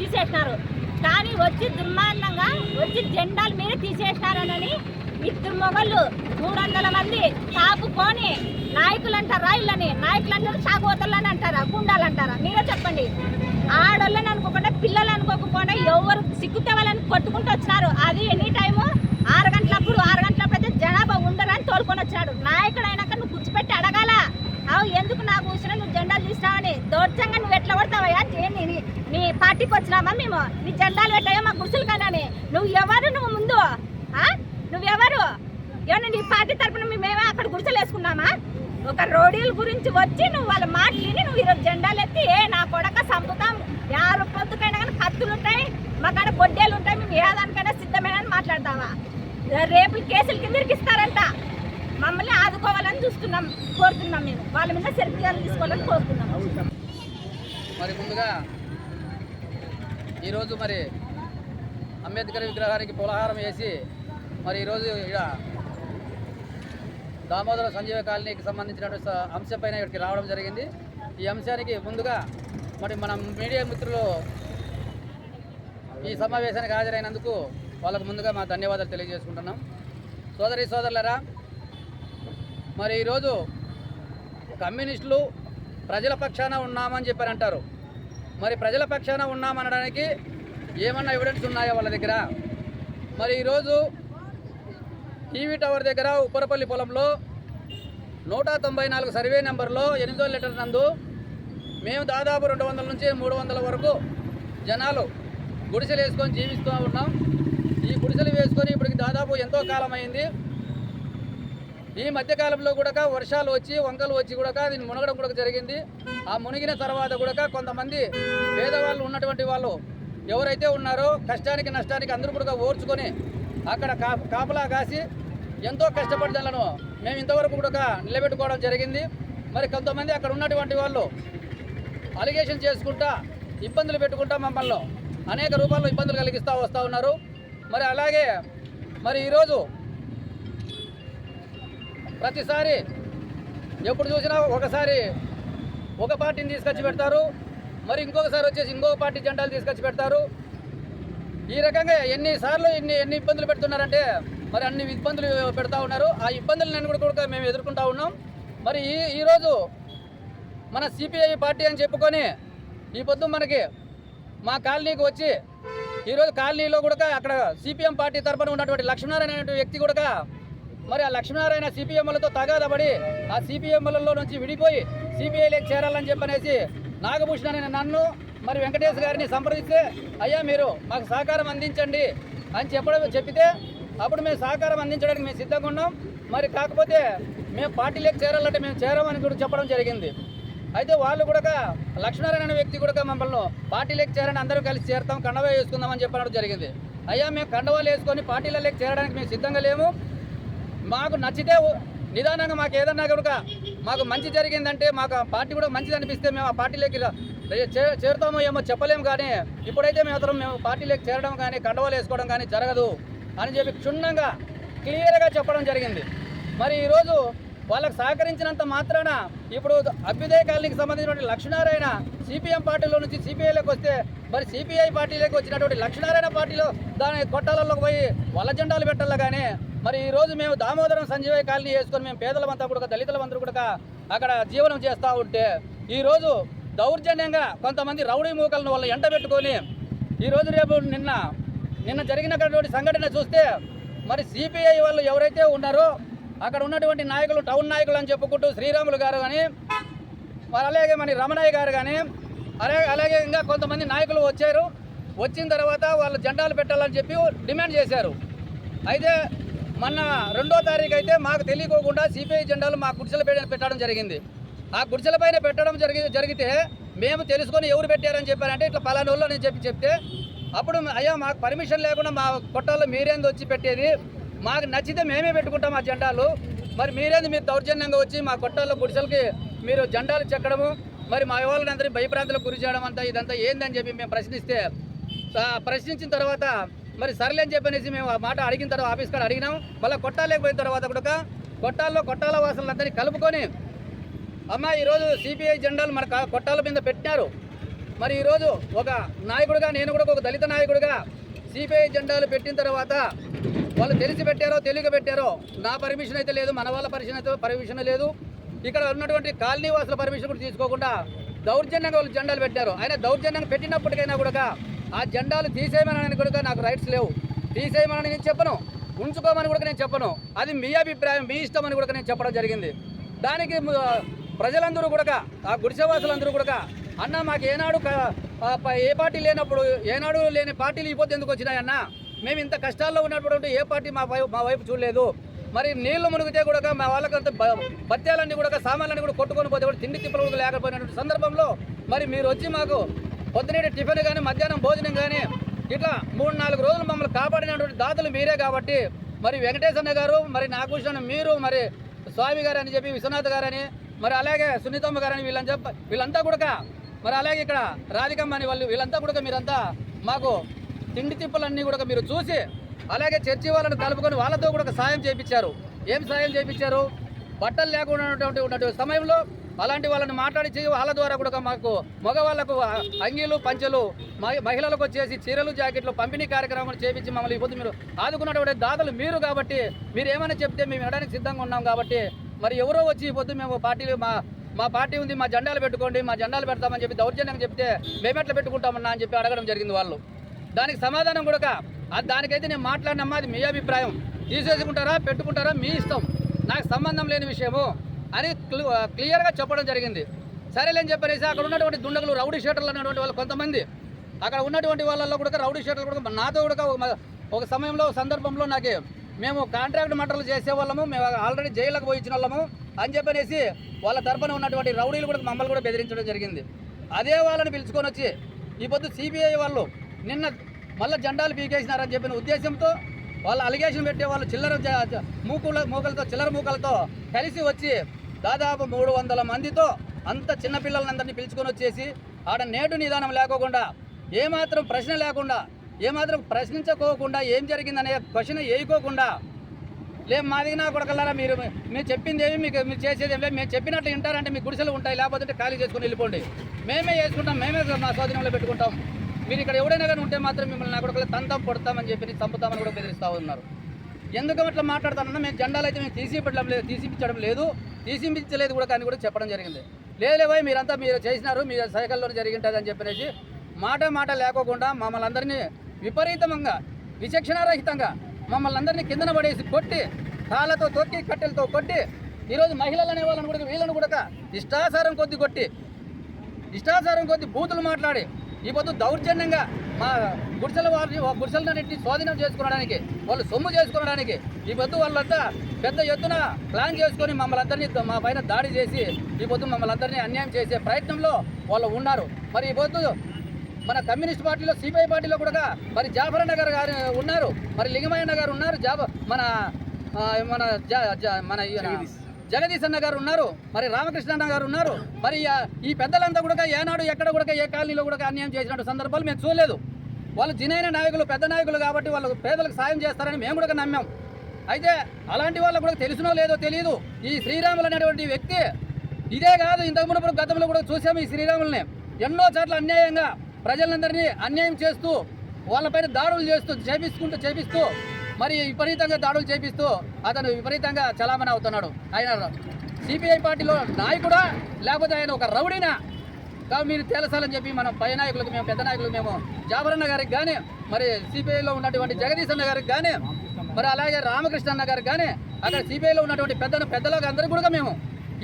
తీసేసినారు. కానీ వచ్చి దుర్మార్గంగా వచ్చి జెండాలు మీద తీసేసినారనని ఇద్దరు మొగళ్ళు మూడు వందల మంది తాపుకొని నాయకులు అంటారా రాయిలని నాయకులు అంటారు సాగోతలని అంటారా గుండాలు అంటారా? మీరే చెప్పండి. ఆడోళ్ళని అనుకోకుండా పిల్లలు అనుకోకుండా ఎవరు సిగ్గుతే వాళ్ళని కొట్టుకుంటూ వచ్చినారు. అది జెండాలు దౌర్జంగా నువ్వు ఎట్లా పడతావయ్యా నీ నీ- పార్టీకి వచ్చినామా మేము? నీ జెండాలు పెట్టాయో మా గుర్సులు కానీ నువ్వు ఎవరు? నువ్వు ముందు ఆ? నువ్వెవరు ఏమన్నా నీ పార్టీ తరపున మేమేమో అక్కడ గుర్తులు వేసుకున్నామా? ఒక రోడీల గురించి వచ్చి నువ్వు వాళ్ళ మాటలు నువ్వు ఈరోజు జెండాలు ఎత్తి ఏ నా కొడక సంపుతాం యారు పొద్దుకైనా కానీ కత్తులు ఉంటాయి మా కాడ బొడ్డేలు ఉంటాయి మేము ఏ దానికైనా సిద్ధమేనని మాట్లాడతావా? రేపు కేసులు కింద ఇస్తారంట. మమ్మల్ని ఆదుకోవాలని చూస్తున్నాం కోరుతున్నాం మేము. వాళ్ళ మీద సెల్ఫీలు తీసుకోవాలని కోరుతున్నాం. మరి ముందుగా ఈరోజు మరి అంబేద్కర్ విగ్రహానికి పులహారం వేసి మరి ఈరోజు ఇక్కడ దామోదర సంజీవ కాలనీకి సంబంధించినటువంటి అంశంపైన ఇక్కడికి రావడం జరిగింది. ఈ అంశానికి ముందుగా మరి మన మీడియా మిత్రులు ఈ సమావేశానికి హాజరైనందుకు వాళ్ళకు ముందుగా మా ధన్యవాదాలు తెలియజేసుకుంటున్నాం. సోదరి సోదరులరా మరి ఈరోజు కమ్యూనిస్టులు ప్రజల పక్షాన ఉన్నామని చెప్పారంటారు. అంటారు మరి ప్రజల పక్షాన ఉన్నామనడానికి ఏమన్నా ఎవిడెన్స్ ఉన్నాయా వాళ్ళ దగ్గర? మరి ఈరోజు టీవీ టవర్ దగ్గర ఉప్పరపల్లి పొలంలో నూట తొంభై నాలుగు సర్వే నెంబర్లో ఎనిమిదో లీటర్ నందు మేము దాదాపు రెండు వందల నుంచి మూడు వందల వరకు జనాలు గుడిసెలు వేసుకొని జీవిస్తూ ఉన్నాం. ఈ గుడిసెలు వేసుకొని ఇప్పటికి దాదాపు ఎంతో కాలం అయింది ఈ మధ్యకాలంలో కూడా వర్షాలు వచ్చి వంకలు వచ్చి కూడా దీన్ని మునగడం కూడా జరిగింది. ఆ మునిగిన తర్వాత కూడా కొంతమంది పేదవాళ్ళు ఉన్నటువంటి వాళ్ళు ఎవరైతే ఉన్నారో కష్టానికి నష్టానికి అందరూ కూడా ఓర్చుకొని అక్కడ కాపలా కాసి ఎంతో కష్టపడి దానిలను మేము ఇంతవరకు కూడా నిలబెట్టుకోవడం జరిగింది. మరి కొంతమంది అక్కడ ఉన్నటువంటి వాళ్ళు అలిగేషన్ చేసుకుంటా ఇబ్బందులు పెట్టుకుంటా మమ్మల్ని అనేక రూపాల్లో ఇబ్బందులు కలిగిస్తూ వస్తూ ఉన్నారు. మరి అలాగే మరి ఈరోజు ప్రతిసారి ఎప్పుడు చూసినా ఒకసారి ఒక పార్టీని తీసుకొచ్చి పెడతారు మరి ఇంకొకసారి వచ్చేసి ఇంకొక పార్టీ జెండాలు తీసుకొచ్చి పెడతారు. ఈ రకంగా ఎన్నిసార్లు ఎన్ని ఎన్ని ఇబ్బందులు పెడుతున్నారంటే మరి అన్ని ఇబ్బందులు పెడతా ఉన్నారు. ఆ ఇబ్బందులు కూడా కూడా మేము ఎదుర్కొంటా ఉన్నాం. మరి ఈ ఈరోజు మన సిపిఐ పార్టీ అని చెప్పుకొని ఈ పొద్దు మనకి మా కాలనీకి వచ్చి ఈరోజు కాలనీలో కూడా అక్కడ సిపిఎం పార్టీ తరఫున ఉన్నటువంటి లక్ష్మీనారాయణ వ్యక్తి కూడా మరి ఆ లక్ష్మీనారాయణ సిపిఎంలతో తగాదపడి ఆ సిపిఎంలలో నుంచి విడిపోయి సిపిఐలోకి చేరాలని చెప్పనేసి నాగభూషణ్ అనే నన్ను మరి వెంకటేష్ గారిని సంప్రదిస్తే అయ్యా మీరు మాకు సహకారం అందించండి అని చెప్పడం చెప్పితే అప్పుడు మేము సహకారం అందించడానికి మేము సిద్ధంగా ఉన్నాం. మరి కాకపోతే మేము పార్టీలోకి చేరాలంటే మేము చేరామని కూడా చెప్పడం జరిగింది. అయితే వాళ్ళు కూడా లక్ష్మీనారాయణ అనే వ్యక్తి కూడా మమ్మల్ని పార్టీలోకి చేరని అందరూ కలిసి చేరతాం కండవా వేసుకుందామని చెప్పడం జరిగింది. అయ్యా మేము కండవాలు వేసుకొని పార్టీలలోకి చేరడానికి మేము సిద్ధంగా లేము. మాకు నచ్చితే నిదానంగా మాకు ఏదన్నా కూడా మాకు మంచి జరిగిందంటే మాకు ఆ పార్టీ కూడా మంచిది అనిపిస్తే మేము ఆ పార్టీలోకి చేరుతామో ఏమో చెప్పలేము కానీ ఇప్పుడైతే మేము అతను మేము పార్టీలోకి చేరడం కానీ కండవాలు వేసుకోవడం కానీ జరగదు అని చెప్పి క్షుణ్ణంగా క్లియర్గా చెప్పడం జరిగింది. మరి ఈరోజు వాళ్ళకు సహకరించినంత మాత్రాన ఇప్పుడు అభ్యుదయ కాలనీకి సంబంధించినటువంటి లక్ష్మీనారాయణ సిపిఎం పార్టీలో నుంచి సిపిఐలోకి వస్తే మరి సిపిఐ పార్టీలోకి వచ్చినటువంటి లక్ష్మీనారాయణ పార్టీలో దాని కొట్టాలలోకి పోయి వల్ల జెండాలు పెట్టాలి కానీ మరి ఈరోజు మేము దామోదరం సంజీవయ్య కాలనీ వేసుకొని మేము పేదలమంతా కూడా దళితులమంతా కూడా అక్కడ జీవనం చేస్తూ ఉంటే ఈరోజు దౌర్జన్యంగా కొంతమంది రౌడీ మూకలను వాళ్ళు ఎండబెట్టుకొని ఈరోజు రేపు నిన్న నిన్న జరిగినటువంటి సంఘటన చూస్తే మరి సిపిఐ వాళ్ళు ఎవరైతే ఉన్నారో అక్కడ ఉన్నటువంటి నాయకులు టౌన్ నాయకులు అని చెప్పుకుంటూ శ్రీరాములు గారు కానీ మరి అలాగే మన రమణయ్య గారు కానీ అలాగే అలాగే ఇంకా కొంతమంది నాయకులు వచ్చారు. వచ్చిన తర్వాత వాళ్ళు జెండాలు పెట్టాలని చెప్పి డిమాండ్ చేశారు. అయితే మొన్న రెండో తారీఖు అయితే మాకు తెలియకోకుండా సిపిఐ జెండాలు మా గుడిసెల పైన పెట్టడం జరిగింది. ఆ గుడిసెల పైన పెట్టడం జరిగి జరిగితే మేము తెలుసుకొని ఎవరు పెట్టారని చెప్పారంటే ఇట్లా పలానా వాళ్ళు అని చెప్పి చెప్తే అప్పుడు అయ్యా మాకు పర్మిషన్ లేకుండా మా కొట్టాల్లో మీరేంది వచ్చి పెట్టేది? మాకు నచ్చితే మేమే పెట్టుకుంటాం ఆ జెండాలు. మరి మీరేంది మీరు దౌర్జన్యంగా వచ్చి మా కొట్టాల్లో గుడిసెలకి మీరు జెండాలు చెక్కడము మరి మా వాళ్ళని అందరినీ భయప్రాంతాలకు గురి చేయడం అంతా ఇదంతా ఏందని చెప్పి మేము ప్రశ్నిస్తే ప్రశ్నించిన తర్వాత మరి సర్లే అని చెప్పనేసి మేము ఆ మాట అడిగిన తర్వాత ఆఫీస్ కాడ అడిగినాం. మళ్ళీ కొట్టాలేకపోయిన తర్వాత కూడా కొట్టాల్లో కొట్టాల వాసనలందరినీ కలుపుకొని అమ్మ ఈరోజు సిపిఐ జెండాలు మన కొట్టాల మీద పెట్టినారు. మరి ఈరోజు ఒక నాయకుడిగా నేను కూడా ఒక దళిత నాయకుడిగా సిపిఐ జెండాలు పెట్టిన తర్వాత వాళ్ళు తెలిసి పెట్టారో తెలియక పెట్టారో నా పర్మిషన్ అయితే లేదు మన వాళ్ళ పర్మిషన్ అయితే పర్మిషన్ లేదు. ఇక్కడ ఉన్నటువంటి కాలనీ వాసుల పర్మిషన్ కూడా తీసుకోకుండా దౌర్జన్యంగా వాళ్ళు జెండాలు పెట్టారు. ఆయన దౌర్జన్యంగా పెట్టినప్పటికైనా కూడా ఆ జెండాలు తీసేయమని కూడా నాకు రైట్స్ లేవు. తీసేయమని నేను చెప్పను. ఉంచుకోమని కూడా నేను చెప్పను. అది మీ అభిప్రాయం మీ ఇష్టం అని కూడా నేను చెప్పడం జరిగింది. దానికి ప్రజలందరూ కూడా ఆ గుడిసెవాసులందరూ కూడా అన్న మాకు ఏనాడు ఏ పార్టీ లేనప్పుడు ఏనాడు లేని పార్టీలు ఇబ్బంది ఎందుకు వచ్చినాయన్న మేము ఇంత కష్టాల్లో ఉన్నటువంటి ఏ పార్టీ మా వైపు మా వైపు చూడలేదు. మరి నీళ్ళు మునిగితే కూడా మా వాళ్ళకంత పత్యాలన్నీ బత్యాలన్నీ కూడా సామాన్లన్నీ కూడా కొట్టుకొని పోతే కూడా తిండి తిప్పలు కూడా లేకపోయినటువంటి సందర్భంలో మరి మీరు వచ్చి మాకు పొద్దునేటి టిఫిన్ కానీ మధ్యాహ్నం భోజనం కానీ ఇట్లా మూడు నాలుగు రోజులు మమ్మల్ని కాపాడినటువంటి దాతలు మీరే కాబట్టి మరి వెంకటేశన్న గారు మరి నాగభూషణ్ మీరు మరి స్వామి గారు అని చెప్పి విశ్వనాథ్ గారని మరి అలాగే సునీతమ్మ గారని వీళ్ళని చెప్ప వీళ్ళంతా కూడా మరి అలాగే ఇక్కడ రాధికమ్మ అని వాళ్ళు వీళ్ళంతా కూడా మీరంతా మాకు తిండి తిప్పలన్నీ కూడా మీరు చూసి అలాగే చర్చి వాళ్ళని కలుపుకొని వాళ్ళతో కూడా సాయం చేయించారు. ఏం సాయం చేయించారు? బట్టలు లేకుండా ఉన్నటువంటి సమయంలో అలాంటి వాళ్ళని మాట్లాడించి వాళ్ళ ద్వారా కూడా మాకు మగవాళ్ళకు అంగీలు పంచెలు మహి- మహిళలకు వచ్చేసి చీరలు జాకెట్లు పంపిణీ కార్యక్రమం చేపించి మమ్మల్ని ఇబ్బంది మీరు ఆదుకున్నటువంటి దాతలు మీరు కాబట్టి మీరు ఏమైనా చెప్తే మేము వినడానికి సిద్ధంగా ఉన్నాం కాబట్టి మరి ఎవరో వచ్చి ఈ పొద్దు మేము పార్టీలు మా మా పార్టీ ఉంది మా జెండాలు పెట్టుకోండి మా జెండాలు పెడతామని చెప్పి దౌర్జన్యంగా చెప్తే మేమెట్లా పెట్టుకుంటామన్నా అని చెప్పి అడగడం జరిగింది వాళ్ళు. దానికి సమాధానం కూడా దానికైతే నేను మాట్లాడినమ్మా అది మీ అభిప్రాయం. తీసేసుకుంటారా పెట్టుకుంటారా మీ ఇష్టం. నాకు సంబంధం లేని విషయము. అని క్లి- క్లియర్గా చెప్పడం జరిగింది. సరేలేని చెప్పేసి అక్కడ ఉన్నటువంటి దుండగులు రౌడీ షేటర్లు అనేటువంటి వాళ్ళు కొంతమంది. అక్కడ ఉన్నటువంటి వాళ్ళల్లో కూడా రౌడీ షేటర్లు కూడా నాతో కూడా ఒక ఒక సమయంలో ఒక సందర్భంలో నాకు మేము కాంట్రాక్ట్ మటర్లు చేసేవాళ్ళము మేము ఆల్రెడీ జైల్లోకి పోయి ఇచ్చిన వాళ్ళము అని చెప్పనేసి వాళ్ళ తరఫున ఉన్నటువంటి రౌడీలు కూడా మమ్మల్ని కూడా బెదిరించడం జరిగింది. అదే వాళ్ళని పిలుచుకొని వచ్చి ఈ పొద్దు సిబిఐ వాళ్ళు నిన్న మళ్ళీ జెండాలు పీకేసినారని చెప్పిన ఉద్దేశంతో వాళ్ళు అలిగేషన్ పెట్టే వాళ్ళు చిల్లర మూకుల మూకలతో చిల్లర మూకలతో కలిసి వచ్చి దాదాపు మూడు వందల మందితో అంత చిన్నపిల్లలందరినీ పిలుచుకొని వచ్చేసి ఆడ నేటు నిదానం లేకోకుండా ఏమాత్రం ప్రశ్న లేకుండా ఏమాత్రం ప్రశ్నించుకోకుండా ఏం జరిగిందనే క్వశ్చన్ వేయకోకుండా లేం మా దిగిన కొడకల్లారా మీరు మీరు చెప్పింది ఏమి మీకు మీరు చేసేది ఏమి లేదు. మేము చెప్పినట్లు వింటారంటే మీ గుడిసెలు ఉంటాయి లేకపోతే ఖాళీ చేసుకుని వెళ్ళిపోండి. మేమే చేసుకుంటాం మేమే మా స్వాధీనంలో పెట్టుకుంటాం. మీరు ఇక్కడ ఎవడైనా కానీ ఉంటే మాత్రం మిమ్మల్ని నా కొడకలు తంతం కొడతామని చెప్పి చంపుతామని కూడా బెదిరిస్తూ ఉన్నారు. ఎందుకు అట్లా మాట్లాడతానన్నా మేము జెండాలు అయితే మేము తీసిపెట్టడం లేదు తీసిపించడం లేదు. తీసిపించలేదు కూడా కానీ కూడా చెప్పడం జరిగింది. లేదు మీరంతా మీరు చేసినారు మీరు సైకిల్లో జరిగింటుంది అని చెప్పేసి మాట మాట లేకోకుండా మమ్మల్ని అందరినీ విపరీతంగా విచక్షణారహితంగా మమ్మల్ని అందరినీ కిందన పడేసి కొట్టి కాళ్ళతో తొక్కి కట్టెలతో కొట్టి ఈరోజు మహిళలు అనే వాళ్ళని కూడా వీళ్ళని కూడా ఇష్టాసారం కొద్ది కొట్టి ఇష్టాసారం కొద్ది బూతులు మాట్లాడి ఈ పొద్దు దౌర్జన్యంగా మా గుడిసెల వారిని గుడిసెలన్నింటిని స్వాధీనం చేసుకోవడానికి వాళ్ళు సొమ్ము చేసుకోవడానికి ఈ పొద్దు వాళ్ళంతా పెద్ద ఎత్తున ప్లాన్ చేసుకొని మమ్మల్ని అందరినీ మా పైన దాడి చేసి ఈ పొద్దు మమ్మల్ని అందరినీ అన్యాయం చేసే ప్రయత్నంలో వాళ్ళు ఉన్నారు. మరి ఈ పొద్దు మన కమ్యూనిస్ట్ పార్టీలో సిపిఐ పార్టీలో కూడా మరి జాఫర్ నగర్ గారు ఉన్నారు. మరి లింగమయ్య గారు ఉన్నారు. జాబ మన మన జా మన ఈయన జగదీశ్ అన్న గారు ఉన్నారు మరి రామకృష్ణ అన్న గారు ఉన్నారు. మరి ఈ పెద్దలంతా కూడా ఏనాడు ఎక్కడ కూడా ఏ కాలనీలో కూడా అన్యాయం చేసినట్టు సందర్భాలు మేము చూడలేదు. వాళ్ళు జినైన నాయకులు పెద్ద నాయకులు కాబట్టి వాళ్ళు పేదలకు సాయం చేస్తారని మేము కూడా నమ్మాం. అయితే అలాంటి వాళ్ళకు కూడా తెలిసినో లేదో తెలియదు ఈ శ్రీరాములు అనేటువంటి వ్యక్తి ఇదే కాదు ఇంతకు గతంలో కూడా చూసాము ఈ శ్రీరాముల్ని. ఎన్నో చోట్ల అన్యాయంగా ప్రజలందరినీ అన్యాయం చేస్తూ వాళ్ళపైన దాడులు చేస్తూ చేపిస్తుంటూ చేపిస్తూ మరి విపరీతంగా దాడులు చేపిస్తూ అతను విపరీతంగా చలామణి అవుతున్నాడు. ఆయన సిపిఐ పార్టీలో నాయకుడా లేకపోతే ఆయన ఒక రౌడీనా? కాబట్టి మీరు తేలసాలని చెప్పి మనం పై నాయకులకు మేము పెద్ద నాయకులకు మేము జాబరన్న గారికి కానీ మరి సిపిఐలో ఉన్నటువంటి జగదీశ్ అన్న గారికి కానీ మరి అలాగే రామకృష్ణ అన్న గారికి కానీ అక్కడ సిపిఐలో ఉన్నటువంటి పెద్ద పెద్దలకు అందరికీ కూడా మేము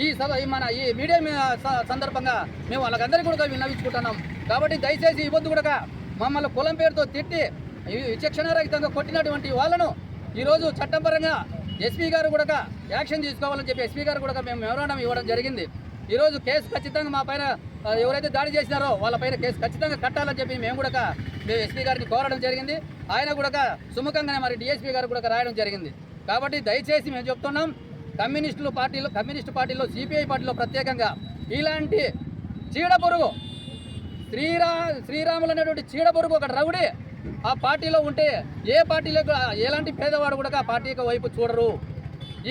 ఈ సభ ఈ మన ఈ మీడియా సందర్భంగా మేము వాళ్ళకందరికీ కూడా విన్నవించుకుంటున్నాం. కాబట్టి దయచేసి ఇవ్వద్దు కూడా మమ్మల్ని కులం పేరుతో తిట్టి విచక్షణారహితంగా కొట్టినటువంటి వాళ్ళను ఈరోజు చట్టపరంగా ఎస్పీ గారు కూడా యాక్షన్ తీసుకోవాలని చెప్పి ఎస్పీ గారు కూడా మేము మెమరాండం ఇవ్వడం జరిగింది. ఈరోజు కేసు ఖచ్చితంగా మా పైన ఎవరైతే దాడి చేసినారో వాళ్ళ పైన కేసు ఖచ్చితంగా కట్టాలని చెప్పి మేము కూడా మేము ఎస్పీ గారిని కోరడం జరిగింది. ఆయన కూడా సుముఖంగానే మరి డిఎస్పీ గారు కూడా రాయడం జరిగింది. కాబట్టి దయచేసి మేము చెప్తున్నాం కమ్యూనిస్టులు పార్టీలో కమ్యూనిస్టు పార్టీలో సిపిఐ పార్టీలో ప్రత్యేకంగా ఇలాంటి చీడ పురుగు శ్రీరా శ్రీరాములు అనేటువంటి చీడ పురుగు ఒక రౌడీ ఆ పార్టీలో ఉంటే ఏ పార్టీలో ఎలాంటి పేదవాడు కూడా ఆ పార్టీ యొక్క వైపు చూడరు.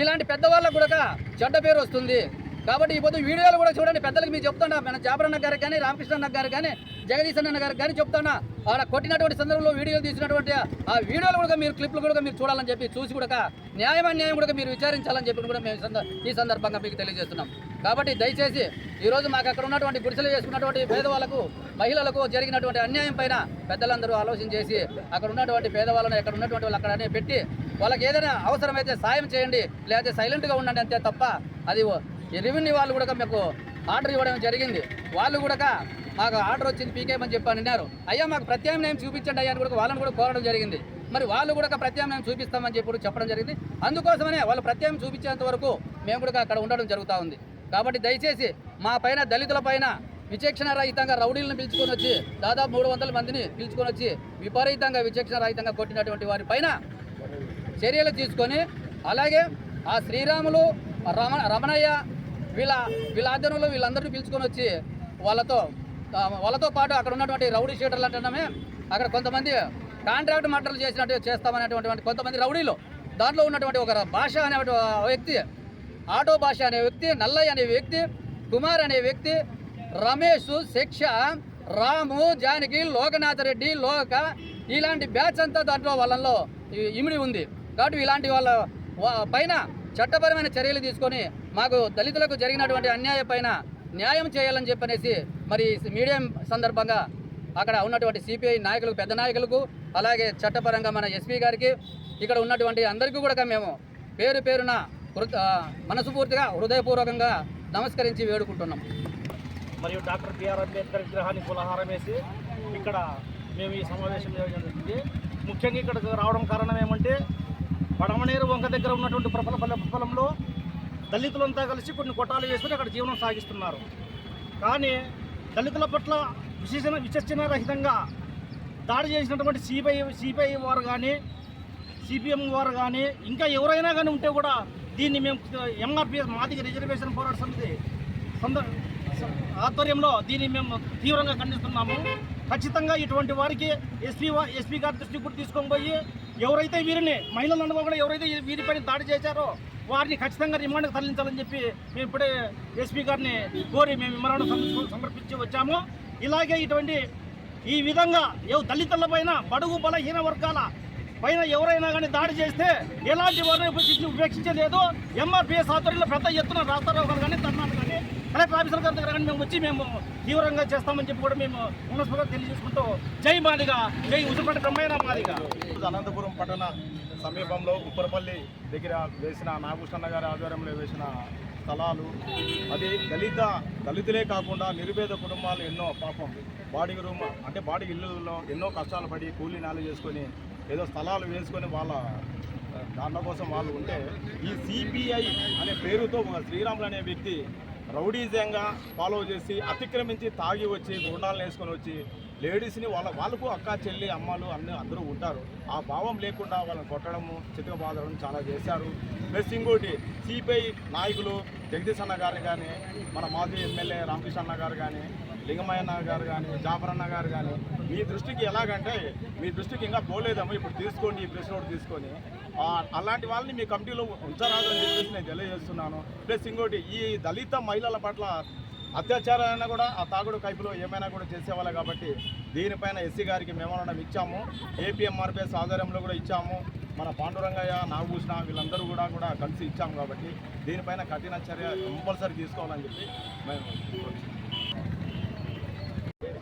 ఇలాంటి పెద్దవాళ్ళకు కూడా చెడ్డ పేరు వస్తుంది. కాబట్టి ఈ పొద్దు వీడియోలు కూడా చూడండి. పెద్దలకు మీరు చెప్తున్నా మన జాబరన్న గారికి కానీ రామకృష్ణ అన్న గారికి కానీ జగదీశ్ అన్న గారికి కానీ చెప్తున్నా. ఆడ కొట్టినటువంటి సందర్భంలో వీడియోలు తీసినటువంటి ఆ వీడియోలు కూడా మీరు క్లిప్లు కూడా మీరు చూడాలని చెప్పి చూసి కూడా న్యాయం అన్యాయం కూడా మీరు విచారించాలని చెప్పి కూడా మేము ఈ సందర్భంగా మీకు తెలియజేస్తున్నాం. కాబట్టి దయచేసి ఈరోజు మాకు అక్కడ ఉన్నటువంటి గుడిసెలు చేసుకున్నటువంటి పేదవాళ్ళకు మహిళలకు జరిగినటువంటి అన్యాయం పైన పెద్దలందరూ ఆలోచన చేసి అక్కడ ఉన్నటువంటి పేదవాళ్ళని అక్కడ ఉన్నటువంటి వాళ్ళు అక్కడనే పెట్టి వాళ్ళకి ఏదైనా అవసరమైతే సాయం చేయండి లేకపోతే సైలెంట్గా ఉండండి అంతే తప్ప అది రెవెన్యూ వాళ్ళు కూడా మీకు ఆర్డర్ ఇవ్వడం జరిగింది. వాళ్ళు కూడా మాకు ఆర్డర్ వచ్చింది పీకేమని చెప్పి అన్నారు. అయ్యా మాకు ప్రత్యామ్నాయం చూపించండి అయ్యా అని కూడా వాళ్ళని కూడా కోరడం జరిగింది. మరి వాళ్ళు కూడా ప్రత్యామ్నాయం చూపిస్తామని చెప్పి చెప్పడం జరిగింది. అందుకోసమనే వాళ్ళు ప్రత్యామ్నాయం చూపించేంత వరకు మేము కూడా అక్కడ ఉండడం జరుగుతూ ఉంది. కాబట్టి దయచేసి మా పైన దళితుల పైన విచక్షణ రహితంగా రౌడీలను పిలుచుకొని వచ్చి దాదాపు మూడు వందల మందిని పిలుచుకొని వచ్చి విపరీతంగా విచక్షణ రహితంగా కొట్టినటువంటి వారి పైన చర్యలు తీసుకొని అలాగే ఆ శ్రీరాములు రమ రమణయ్య వీళ్ళ వీళ్ళ ఆధ్వర్యంలో వీళ్ళందరినీ పిలుచుకొని వచ్చి వాళ్ళతో వాళ్ళతో పాటు అక్కడ ఉన్నటువంటి రౌడీ షీటర్లు అంటున్నామే. అక్కడ కొంతమంది కాంట్రాక్ట్ మాటలు చేసినట్టు చేస్తామనేటువంటి కొంతమంది రౌడీలు. దాంట్లో ఉన్నటువంటి ఒక భాష అనే వ్యక్తి ఆటో భాష అనే వ్యక్తి నల్లయ్య అనే వ్యక్తి కుమార్ అనే వ్యక్తి రమేష్ శిక్ష రాము జానకి లోకనాథ రెడ్డి లోక ఇలాంటి బ్యాచ్ అంతా దాంట్లో వాళ్ళలో ఇమిడి ఉంది. కాబట్టి ఇలాంటి వాళ్ళ పైన చట్టపరమైన చర్యలు తీసుకొని మాకు దళితులకు జరిగినటువంటి అన్యాయ పైన న్యాయం చేయాలని చెప్పనేసి మరి మీడియం సందర్భంగా అక్కడ ఉన్నటువంటి సిపిఐ నాయకులకు పెద్ద నాయకులకు అలాగే చట్టపరంగా మన ఎస్పీ గారికి ఇక్కడ ఉన్నటువంటి అందరికీ కూడా మేము పేరు పేరున మనసుపూర్తిగా హృదయపూర్వకంగా నమస్కరించి వేడుకుంటున్నాం. మరియు డాక్టర్ బిఆర్ అంబేద్కర్ విగ్రహాన్ని పులహారం వేసి ఇక్కడ మేము ఈ సమావేశం జరిగింది. ముఖ్యంగా ఇక్కడికి రావడం కారణం ఏమంటే పడమనేరు వంక దగ్గర ఉన్నటువంటి ప్రపలపల్లె పొలంలో దళితులంతా కలిసి కొన్ని కొట్టాలు వేసుకుని అక్కడ జీవనం సాగిస్తున్నారు. కానీ దళితుల పట్ల విశేషణ విచక్షణ రహితంగా దాడి చేసినటువంటి సిబిఐ సిబిఐ వారు కానీ సిపిఎం వారు కానీ ఇంకా ఎవరైనా కానీ ఉంటే కూడా దీన్ని మేము ఎంఆర్పిఎస్ మాదిగ రిజర్వేషన్ పోరాట సమితి సంద ఆధ్వర్యంలో దీన్ని మేము తీవ్రంగా ఖండిస్తున్నాము. ఖచ్చితంగా ఇటువంటి వారికి ఎస్పీ ఎస్పీ గారి దృష్టికి కూడా తీసుకొని పోయి ఎవరైతే వీరిని మహిళలు అనుకోకుండా ఎవరైతే వీరిపైన దాడి చేశారో వారిని ఖచ్చితంగా రిమాండ్కి తరలించాలని చెప్పి మేము ఇప్పుడే ఎస్పీ గారిని కోరి మేము విమరణ సమర్పించి వచ్చాము. ఇలాగే ఇటువంటి ఈ విధంగా దళితుల పైన బడుగు బలహీన వర్గాల పైన ఎవరైనా కానీ దాడి చేస్తే ఎలాంటి వారిని ఉపేక్షించలేదు. ఎంఆర్పిఎస్ ఆధ్వర్యంలో పెద్ద ఎత్తున రాస్తారోగాలు కానీ ధర్నాలు కలెక్టర్ ఆఫీసర్ గారి దగ్గర కానీ మేము వచ్చి మేము తీవ్రంగా చేస్తామని చెప్పి కూడా మేము మనస్ఫూర్తిగా తెలియజేసుకుంటూ జై మాదిగా జై ఉసిరిపేట బ్రహ్మైన మాదిగా. అనంతపురం పట్టణ సమీపంలో ఉప్పరపల్లి దగ్గర వేసిన నాగకృష్ణ గారి ఆధ్వర్యంలో వేసిన స్థలాలు. అది దళిత దళితులే కాకుండా నిరుపేద కుటుంబాలు ఎన్నో పాపం. బాడీ రూమ్ అంటే బాడీ ఇళ్ళల్లో ఎన్నో కష్టాలు పడి కూలీ నాలు చేసుకొని ఏదో స్థలాలు వేసుకొని వాళ్ళ దాంట్లో కోసం వాళ్ళు ఉంటే ఈ సిపిఐ అనే పేరుతో ఒక శ్రీరాములు అనే వ్యక్తి రౌడీజంగా ఫాలో చేసి అతిక్రమించి తాగి వచ్చి గుండాలను వేసుకొని వచ్చి లేడీస్ని వాళ్ళ వాళ్ళకు అక్క చెల్లి అమ్మలు అన్ని అందరూ ఉంటారు. ఆ భావం లేకుండా వాళ్ళని కొట్టడము చితకబాదడం చాలా చేశారు. ప్లస్ ఇంకోటి సిపిఐ నాయకులు జగదీష్ అన్న గారు కానీ మన మాజీ ఎమ్మెల్యే రామకృష్ణ అన్న గారు కానీ లింగమయ్యన్న గారు కానీ జాఫరన్న గారు కానీ మీ దృష్టికి ఎలాగంటే మీ దృష్టికి ఇంకా పోలేదమ్మా. ఇప్పుడు తీసుకోండి ఈ ప్రెస్ నోట్ తీసుకొని అలాంటి వాళ్ళని మీ కమిటీలో ఉంచరాదని చెప్పేసి నేను తెలియజేస్తున్నాను. ప్లస్ ఇంకోటి ఈ దళిత మహిళల పట్ల అత్యాచారాలైనా కూడా ఆ తాగుడు కైపులో ఏమైనా కూడా చేసేవాళ్ళు కాబట్టి దీనిపైన ఎస్సీ గారికి మెమోరాండం ఇచ్చాము. ఏపీఎంఆర్పిఎస్ ఆధ్వర్యంలో కూడా ఇచ్చాము. మన పాండురంగయ్య నాగభూషణ వీళ్ళందరూ కూడా కూడా కలిసి ఇచ్చాము కాబట్టి దీనిపైన కఠిన చర్య కంపల్సరీ తీసుకోవాలని చెప్పి మేము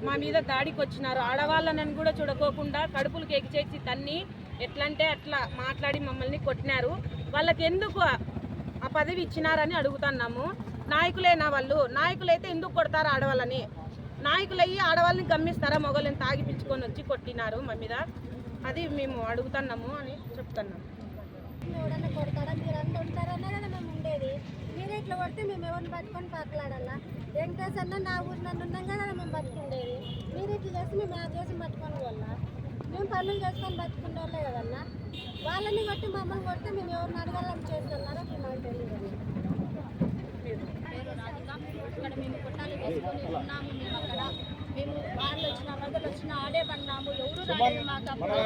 మా మీద దాడికి వచ్చినారు ఆడవాళ్ళని కూడా చూడకోకుండా కడుపులు ఎగిచేసి తన్ని ఎట్లంటే అట్లా మాట్లాడి మమ్మల్ని కొట్టినారు. వాళ్ళకి ఎందుకు ఆ పదవి ఇచ్చినారని అడుగుతున్నాము. నాయకులేనా వాళ్ళు? నాయకులైతే ఎందుకు కొడతారు ఆడవాళ్ళని? నాయకులయ్యి ఆడవాళ్ళని గమ్మిస్తారా? మొగలని తాగిపించుకొని వచ్చి కొట్టినారు మా మీద. అది మేము అడుగుతున్నాము అని చెప్తున్నాము ఎవడన్నా కొడతాడా మీరు అంత ఉంటారనే కదా మేము ఉండేది. మీరు ఇట్లా కొడితే మేము ఎవరిని పట్టుకొని పక్కలాడాలా వెంకటేశ్వర నా ఊరు నన్ను ఉన్నాం కదా మేము పట్టుకుండేది మీరు ఇట్లా చేసి మేము ఆ చేసి పట్టుకొని వల్ల మేము పనులు చేసుకొని బతుకుండే వాళ్ళే కదన్నా? వాళ్ళని కొట్టి మమ్మల్ని కొడితే మేము ఎవరిని అడగాలని చేస్తున్నారో అది మాకు తెలియదు. పేరు రాధిక ఇక్కడ మేము కొట్టాలు వేసుకొని ఉన్నాము మేము అక్కడ మేము వాళ్ళు వచ్చిన వరదలు వచ్చిన ఆడే పడినాము ఎవరు రాలేదు మాకు అప్పుడు.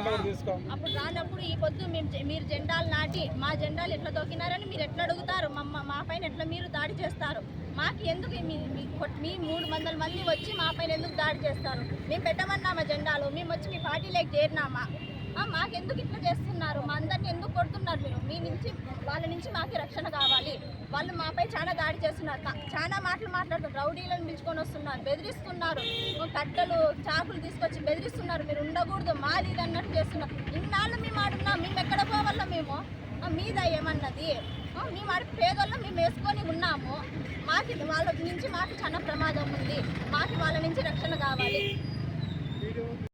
అప్పుడు రానప్పుడు ఈ పొద్దు మేము మీరు జెండాలు నాటి మా జెండాలు ఎట్లా తొక్కినారని మీరు ఎట్లా అడుగుతారు? మా మా పైన ఎట్లా మీరు దాడి చేస్తారు? మాకు ఎందుకు మీ మీ మీ మూడు వందల మంది వచ్చి మా పైన ఎందుకు దాడి చేస్తారు? మేము పెట్టమన్నామా జెండాలు? మీ పార్టీలోకి చేరినామా ఆ, మాకెందుకు ఇట్లా చేస్తున్నారు? మా అందరిని ఎందుకు కొడుతున్నారు మీరు? మీ నుంచి వాళ్ళ నుంచి మాకు రక్షణ కావాలి. వాళ్ళు మాపై చాలా దాడి చేస్తున్నారు. చాలా మాటలు మాట్లాడుతున్నారు. రౌడీలను పిలుచుకొని వస్తున్నారు. బెదిరిస్తున్నారు. కట్టలు చాకులు తీసుకొచ్చి బెదిరిస్తున్నారు. మీరు ఉండకూడదు. మాది ఇది అన్నట్టు చేస్తున్నారు. ఇన్నాళ్ళు మేము ఆడున్నాం మేము ఎక్కడ పోవాలా మేము? ఆ, మీద ఏమన్నది మేము ఆడ పేదోళ్ళం మేము వేసుకొని ఉన్నాము. మాకు వాళ్ళ నుంచి మాకు చాలా ప్రమాదం ఉంది. మాకు వాళ్ళ నుంచి రక్షణ కావాలి.